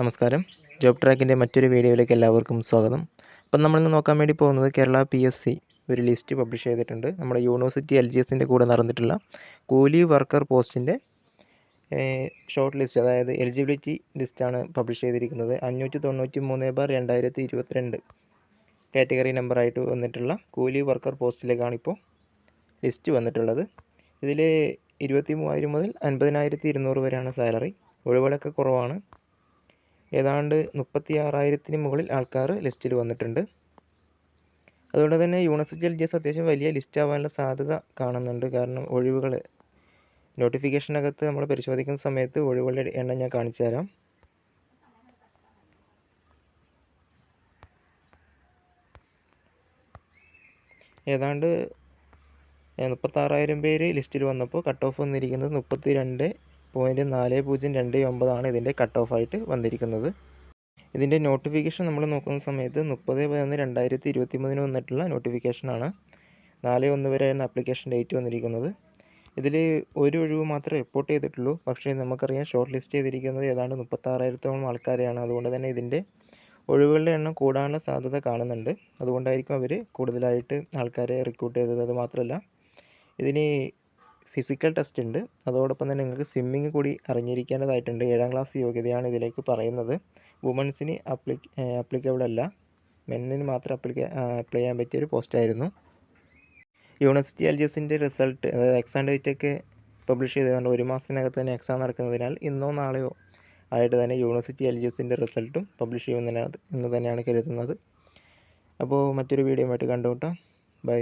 നമസ്കാരം. ജോബ് ട്രാക്കിന്റെ മറ്റൊരു വീഡിയോയിലേക്ക് എല്ലാവർക്കും സ്വാഗതം. അപ്പം നമ്മളിന്ന് നോക്കാൻ വേണ്ടി പോകുന്നത് കേരള പി എസ് സി ഒരു ലിസ്റ്റ് പബ്ലിഷ് ചെയ്തിട്ടുണ്ട്. നമ്മുടെ യൂണിവേഴ്സിറ്റി എൽ ജി എസിന്റെ കൂടെ നടന്നിട്ടുള്ള കൂലി വർക്കർ പോസ്റ്റിന്റെ ഷോർട്ട് ലിസ്റ്റ് അതായത് എലിജിബിലിറ്റി ലിസ്റ്റാണ് പബ്ലിഷ് ചെയ്തിരിക്കുന്നത് അഞ്ഞൂറ്റി തൊണ്ണൂറ്റി മൂന്ന് ബാർ രണ്ടായിരത്തി ഇരുപത്തിരണ്ട് കാറ്റഗറി നമ്പറായിട്ട് വന്നിട്ടുള്ള കൂലി വർക്കർ പോസ്റ്റിലേക്കാണ് ഇപ്പോൾ ലിസ്റ്റ് വന്നിട്ടുള്ളത്. ഇതിൽ ഇരുപത്തി മൂവായിരം മുതൽ അൻപതിനായിരത്തി ഇരുന്നൂറ് വരെയാണ് സാലറി ഒഴിവുകളൊക്കെ കുറവാണ്. ഏതാണ്ട് മുപ്പത്തി ആറായിരത്തിന് മുകളിൽ ആൾക്കാർ ലിസ്റ്റിൽ വന്നിട്ടുണ്ട്. അതുകൊണ്ട് തന്നെ യൂണിവേഴ്സിറ്റി എൽ ജി എസ് അത്യാവശ്യം വലിയ ലിസ്റ്റ് ആവാനുള്ള സാധ്യത കാണുന്നുണ്ട്. കാരണം ഒഴിവുകൾ നോട്ടിഫിക്കേഷനകത്ത് നമ്മൾ പരിശോധിക്കുന്ന സമയത്ത് ഒഴിവുകളുടെ എണ്ണം ഞാൻ കാണിച്ചു തരാം. ഏതാണ്ട് മുപ്പത്താറായിരം പേര് ലിസ്റ്റിൽ വന്നപ്പോൾ കട്ട് ഓഫ് വന്നിരിക്കുന്നത് മുപ്പത്തി രണ്ട് പോയിന്റ് നാല് പൂജ്യം രണ്ട് ഒമ്പതാണ് ഇതിന്റെ കട്ട് ഓഫ് ആയിട്ട് വന്നിരിക്കുന്നത്. ഇതിന്റെ നോട്ടിഫിക്കേഷൻ നമ്മൾ നോക്കുന്ന സമയത്ത് മുപ്പത് പതിനൊന്ന് രണ്ടായിരത്തി ഇരുപത്തി മൂന്നിന് വന്നിട്ടുള്ള നോട്ടിഫിക്കേഷനാണ് നാല് ഒന്ന് വരെയാണ് ആപ്ലിക്കേഷൻ ഡേറ്റ് വന്നിരിക്കുന്നത്. ഇതിൽ ഒരു ഒഴിവ് മാത്രമേ റിപ്പോർട്ട് ചെയ്തിട്ടുള്ളൂ. പക്ഷേ നമുക്കറിയാം ഷോർട്ട് ലിസ്റ്റ് ചെയ്തിരിക്കുന്നത് ഏതാണ്ട് മുപ്പത്താറായിരത്തോളം ആൾക്കാരെയാണ്. അതുകൊണ്ട് തന്നെ ഇതിന്റെ ഒഴിവുകളുടെ എണ്ണം കൂടാനുള്ള സാധ്യത കാണുന്നുണ്ട്. അതുകൊണ്ടായിരിക്കും അവർ കൂടുതലായിട്ട് ആൾക്കാരെ റിക്രൂട്ട് ചെയ്തത്. അത് മാത്രമല്ല ഇതിന് ഫിസിക്കൽ ടെസ്റ്റ് ഉണ്ട്. അതോടൊപ്പം തന്നെ നിങ്ങൾക്ക് സ്വിമ്മിങ് കൂടി അറിഞ്ഞിരിക്കേണ്ടതായിട്ടുണ്ട്. ഏഴാം ക്ലാസ് യോഗ്യതയാണ് ഇതിലേക്ക് പറയുന്നത്. വുമൺസിന് അപ്ലി അപ്ലിക്കബിൾ അല്ല. മെന്നിന് മാത്രം അപ്ലിക്ക അപ്ലൈ ചെയ്യാൻ പറ്റിയ ഒരു പോസ്റ്റായിരുന്നു യൂണിവേഴ്സിറ്റി എൽ ജി എസിന്റെ റിസൾട്ട് അതായത് എക്സാം ഡേറ്റ് ഒക്കെ പബ്ലിഷ് ചെയ്തതുകൊണ്ട് ഒരു മാസത്തിനകത്ത് തന്നെ എക്സാം നടക്കുന്നതിനാൽ ഇന്നോ നാളെയോ ആയിട്ട് തന്നെ യൂണിവേഴ്സിറ്റി എൽ ജി എസിന്റെ റിസൾട്ടും പബ്ലിഷ് ചെയ്യുന്നതിനാണ് എന്ന് തന്നെയാണ് കരുതുന്നത്. അപ്പോൾ മറ്റൊരു വീഡിയോ ആയിട്ട് കണ്ടുമുട്ടാം. ബൈ